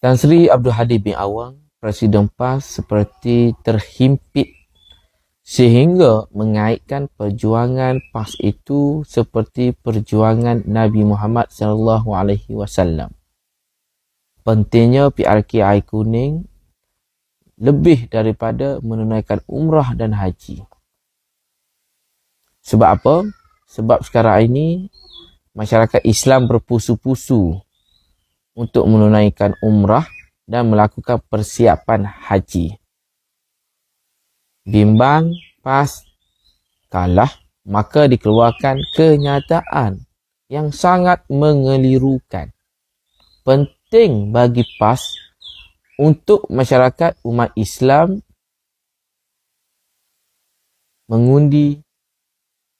Tan Sri Abdul Hadi bin Awang, Presiden PAS seperti terhimpit sehingga mengaitkan perjuangan PAS itu seperti perjuangan Nabi Muhammad sallallahu alaihi wasallam. Pentingnya PRK Air Kuning lebih daripada menunaikan umrah dan haji. Sebab apa? Sebab sekarang ini masyarakat Islam berpusu-pusu untuk menunaikan umrah dan melakukan persiapan haji. Bimbang pas kalah, maka dikeluarkan kenyataan yang sangat mengelirukan. Penting bagi PAS untuk masyarakat umat Islam mengundi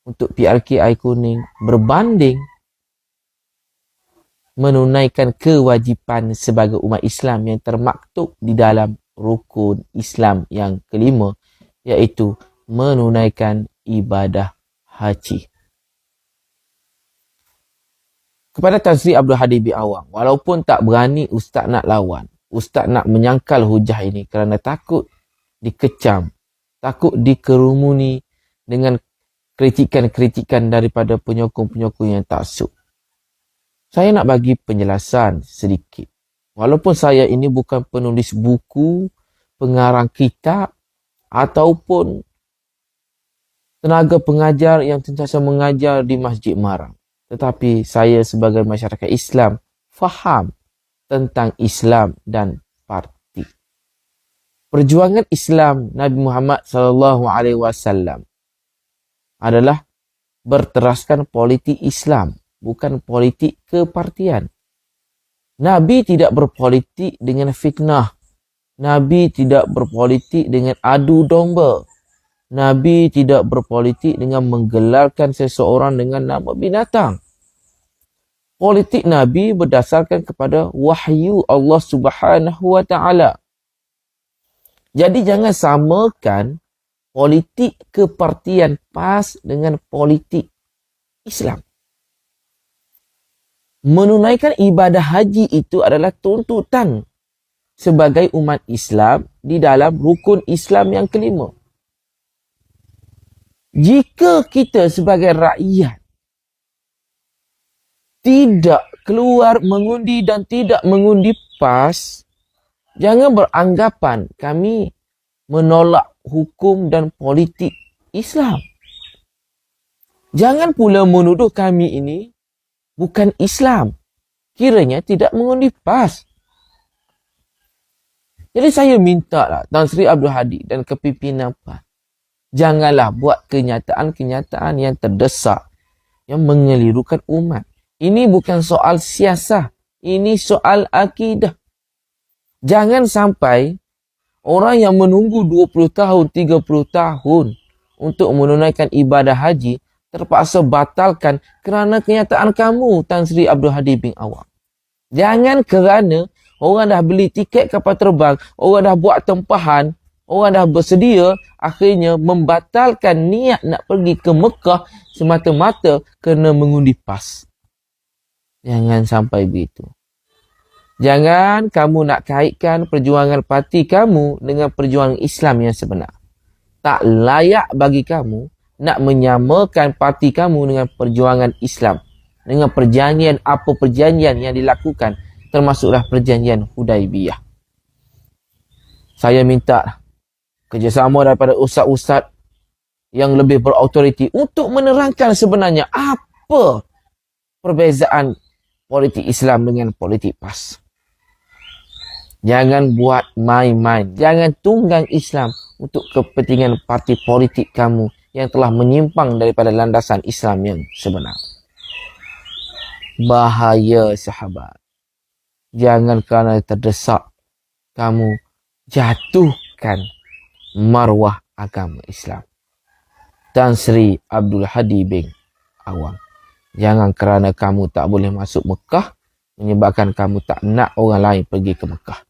untuk PRK Air Kuning berbanding menunaikan kewajipan sebagai umat Islam yang termaktub di dalam rukun Islam yang kelima iaitu menunaikan ibadah haji. Kepada Tan Sri Abdul Hadi bin Awang, walaupun tak berani Ustaz nak lawan, Ustaz nak menyangkal hujah ini kerana takut dikecam, takut dikerumuni dengan kritikan-kritikan daripada penyokong-penyokong yang tak. Saya nak bagi penjelasan sedikit. Walaupun saya ini bukan penulis buku, pengarang kitab ataupun tenaga pengajar yang sentiasa mengajar di Masjid Marang. Tetapi saya sebagai masyarakat Islam faham tentang Islam dan parti. Perjuangan Islam Nabi Muhammad sallallahu alaihi wasallam adalah berteraskan politik Islam bukan politik kepartian. Nabi tidak berpolitik dengan fitnah. Nabi tidak berpolitik dengan adu domba. Nabi tidak berpolitik dengan menggelarkan seseorang dengan nama binatang. Politik Nabi berdasarkan kepada wahyu Allah Subhanahu wa taala. Jadi jangan samakan politik kepartian PAS dengan politik Islam menunaikan ibadah haji itu adalah tuntutan sebagai umat Islam di dalam rukun Islam yang kelima. Jika kita sebagai rakyat tidak keluar mengundi dan tidak mengundi PAS, jangan beranggapan kami menolak hukum dan politik Islam. Jangan pula menuduh kami ini bukan Islam. Kiranya tidak mengundi PAS. Jadi saya minta lah Tan Sri Abdul Hadi dan kepimpinan PAS. Janganlah buat kenyataan-kenyataan yang terdesak yang mengelirukan umat. Ini bukan soal siasah. Ini soal akidah. Jangan sampai orang yang menunggu 20 tahun, 30 tahun untuk menunaikan ibadah haji terpaksa batalkan kerana kenyataan kamu Tan Sri Abdul Hadi bin Awang. Jangan kerana orang dah beli tiket kapal terbang, orang dah buat tempahan, orang dah bersedia akhirnya membatalkan niat nak pergi ke Mekah semata-mata kerana mengundi PAS. Jangan sampai begitu. Jangan kamu nak kaitkan perjuangan parti kamu dengan perjuangan Islam yang sebenar. Tak layak bagi kamu nak menyamakan parti kamu dengan perjuangan Islam. Dengan perjanjian apa perjanjian yang dilakukan termasuklah perjanjian Hudaibiyah. Saya minta kerjasama daripada ustaz-ustaz yang lebih berautoriti untuk menerangkan sebenarnya apa perbezaan politik Islam dengan politik PAS. Jangan buat main-main. Jangan tunggang Islam untuk kepentingan parti politik kamu yang telah menyimpang daripada landasan Islam yang sebenar. Bahaya sahabat. Jangan kerana terdesak kamu jatuhkan marwah agama Islam. Tan Sri Abdul Hadi bin Awang. Jangan kerana kamu tak boleh masuk Mekah menyebabkan kamu tak nak orang lain pergi ke Mekah.